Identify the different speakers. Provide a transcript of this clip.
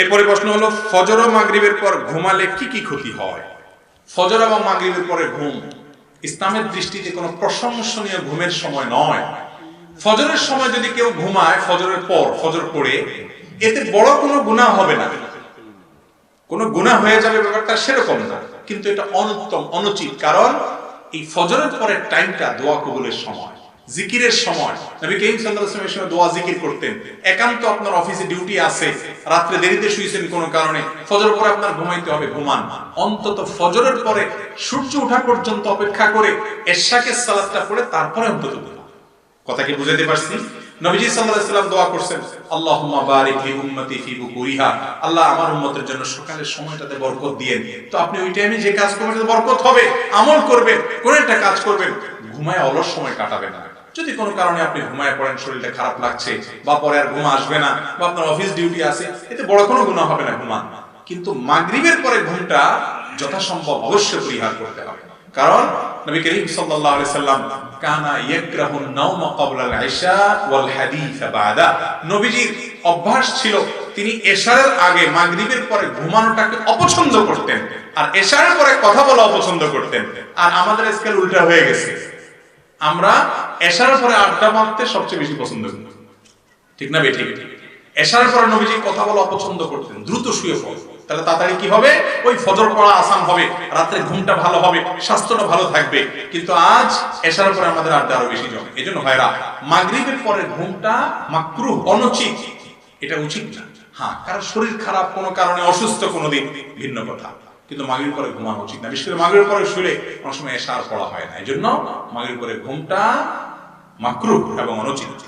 Speaker 1: এরপরে প্রশ্ন হলো, ফজর ও মাগরিবের পর ঘুমালে কি কি ক্ষতি হয়? ফজর এবং মাগরিবের পরে ঘুম, ইসলামের দৃষ্টিতে কোনো প্রশংসনীয় ঘুমের সময় নয়। ফজরের সময় যদি কেউ ঘুমায়, ফজরের পর, ফজর পড়ে, এতে বড় কোনো গুনাহ হবে না। কোনো গুনাহ হয়ে যাবে ব্যাপারটা সেরকম না, কিন্তু এটা অনুত্তম, অনুচিত। কারণ এই ফজরের পরের টাইমটা দোয়া কবুলের সময়। জিকিরের সময়। নবী করিম সাল্লাল্লাহু আলাইহি সময় দোয়া জিকির করতেন। একান্ত আপনার অফিসে ডিউটি আছে, রাত্রে দেরিতে শুয়েছেন কোনো কারণে ফজর পরে আপনার ঘুমাইতে হবে, ঘুমান। অন্তত ফজরের পরে সূর্য ওঠা পর্যন্ত অপেক্ষা করে এশাকে সালাতটা পড়ে তারপরে অন্তত কথা কি বুঝাতে পারছি? নবীজি সাল্লাল্লাহু আলাইহি সাল্লাম দোয়া করছেন, আল্লাহুম্মা বারিক লি উম্মতি ফি বুকুরিহা আল্লাহ আমার উম্মতের জন্য সকালের সময়টাতে বরকত দিয়েন। তো আপনি ওই টাইমে যে কাজ করবেন বরকত হবে, আমল করবেন, কোন একটা কাজ করবেন, ঘুমায় অলস সময় কাটাবেন না। যদি কোনো কারণে আপনি ঘুমায় পড়েন, শরীরটা খারাপ লাগছে বা পরে আর ঘুম আসবে না বা আপনার অফিস ডিউটি আছে, এতে বড় কোনো গুনাহ হবে না ঘুমান। কিন্তু মাগরিবের পরে ঘুমটা যথাসম্ভব অবশ্যই পরিহার করতে হবে। কারণ নবী করিম সাল্লাল্লাহু আলাইহি সাল্লাম, কানা ইয়াকরাহুন নাওমা ক্বাবলা আল ইশা ওয়াল হাদিস বাদা। নবীজির অভ্যাস ছিল, তিনি এশারের আগে মাগরিবের পরে ঘুমানোটাকে অপছন্দ করতেন। আর এশারের পরে কথা বলা অপছন্দ করতেন। আর আমাদের স্কেল উল্টা হয়ে গেছে। আমরা এশারের পরে আড্ডা মারতে সবচেয়ে বেশি পছন্দ করি। ঠিক না বেঠিক? এশারের পরে নবীজি কথা বলা অপছন্দ করতেন, দ্রুত শুয়ে পড়ো। তাহলে তাড়াতাড়ি কি হবে? ওই ফজর পড়া আসান হবে, রাত্রে ঘুমটা ভালো হবে, স্বাস্থ্যটা ভালো থাকবে। কিন্তু আজ এশারের পরে আমাদের আড্ডা আরও বেশি জমে। এই জন্য ভাইরা, মাগরিবের পরে ঘুমটা মাকরুহ, অনুচিত। এটা উচিত না। হ্যাঁ কারণ শরীর খারাপ কোনো কারণে, অসুস্থ কোনোদিন, ভিন্ন কথা। কিন্তু মাগির পরে ঘুমানো উচিত না। বিশেষ করে মাগের পরে শুলে অনেক সময় এসার পড়া হয় না। এই জন্য মাগির পরে ঘুমটা মাকরু এবং অনুচিত।